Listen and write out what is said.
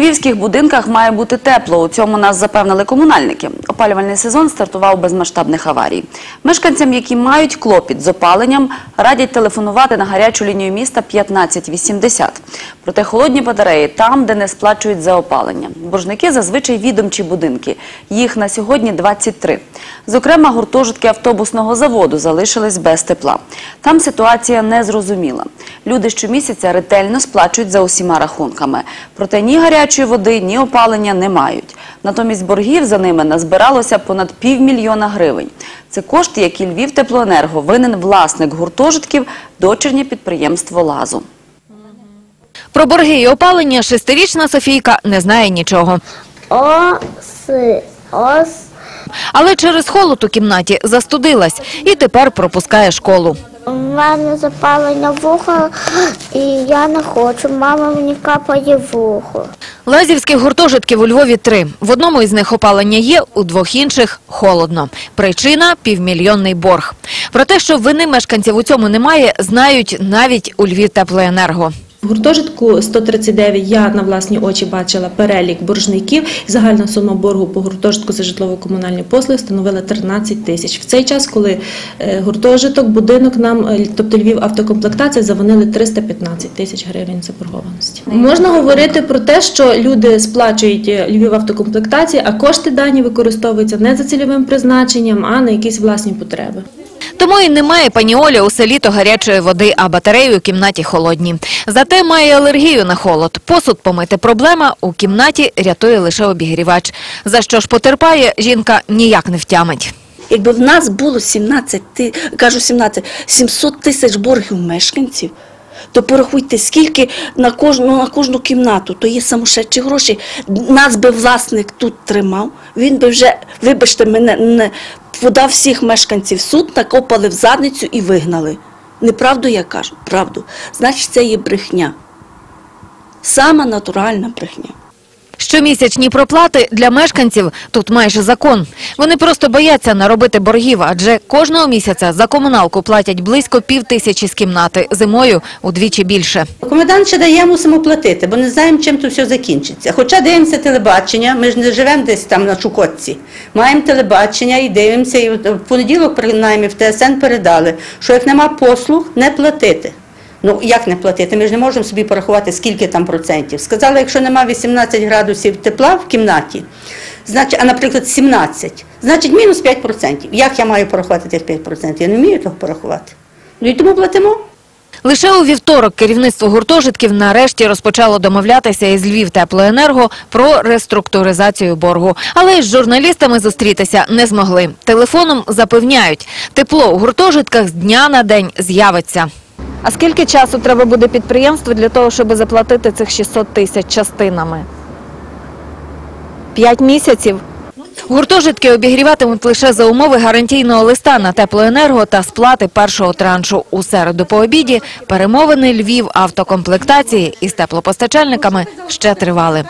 Львівських будинках має бути тепло. У цьому нас запевнили комунальники. Опалювальний сезон стартував без масштабних аварій. Мешканцям, які мають клопіт з опаленням, радять телефонувати на гарячу лінію міста 1580. Проте холодні батареї там, де не сплачують за опалення. Боржники зазвичай відомчі будинки. Їх на сьогодні 23. Зокрема, гуртожитки автобусного заводу залишились без тепла. Там ситуація незрозуміла. Люди щомісяця ретельно сплачують за усіма рахунками. Проте ні гарячої води, ні опалення не мають. Натомість боргів за ними назбиралося понад півмільйона гривень. Це кошти, які Львів теплоенерго винен власник гуртожитків, дочірнє підприємство «Лазу». Про борги і опалення шестирічна Софійка не знає нічого. Ос, ос, Але через холод у кімнаті застудилась і тепер пропускає школу. у мене запалення вуха, і я не хочу. Мама мені капає вухо. Лазівських гуртожитків у Львові три. В одному із них опалення є, у двох інших – холодно. Причина – півмільйонний борг. Про те, що вини мешканців у цьому немає, знають навіть у Львів теплоенерго. В гуртожитку 139 я на власні очі бачила перелік боржників. Загальна сума боргу по гуртожитку за житлово-комунальні послуги становила 13 тисяч. В цей час, коли е, гуртожиток, будинок нам, е, тобто Львів автокомплектація, завонили 315 тисяч гривень заборгованості. Можна говорити про те, що люди сплачують е, Львів автокомплектації, а кошти дані використовуються не за цільовим призначенням, а на якісь власні потреби. Тому і немає пані у селі то гарячої води, а батареї у кімнаті холодні. Зате має алергію на холод. Посуд помити проблема, у кімнаті рятує лише обігрівач. За що ж потерпає, жінка ніяк не втямить. Якби в нас було 17, ти- кажу 17, 700 тисяч боргів мешканців, то порахуйте, скільки на кожну, на кожну кімнату, то є самошедші гроші. Нас би власник тут тримав, він би вже, вибачте мене, не подав всіх мешканців суд, накопали в задницю і вигнали. Неправду я кажу, правду. Значить, це є брехня. Сама натуральна брехня. Щомісячні проплати для мешканців тут майже закон. Вони просто бояться наробити боргів, адже кожного місяця за комуналку платять близько пів тисячі з кімнати, зимою удвічі більше. Комендант ще дає, мусимо платити, бо не знаємо, чим то все закінчиться. Хоча дивимося телебачення, ми ж не живемо десь там на Чукотці. Маємо телебачення і дивимося, і в понеділок, принаймні, в ТСН передали, що як нема послуг, не платити. Ну, як не платити? Ми ж не можемо собі порахувати, скільки там процентів. Сказали, якщо нема 18 градусів тепла в кімнаті, значить, а, наприклад, 17, значить мінус 5%. Як я маю порахувати тих 5%? Я не вмію того порахувати. Ну і тому платимо. Лише у вівторок керівництво гуртожитків нарешті розпочало домовлятися із Львів теплоенерго про реструктуризацію боргу. Але із журналістами зустрітися не змогли. Телефоном запевняють, тепло у гуртожитках з дня на день з'явиться. А скільки часу треба буде підприємству для того, щоб заплатити цих 600 тисяч частинами? П'ять місяців. Гуртожитки обігріватимуть лише за умови гарантійного листа на теплоенерго та сплати першого траншу. У середу по обіді перемовини Львів автокомплектації із теплопостачальниками ще тривали.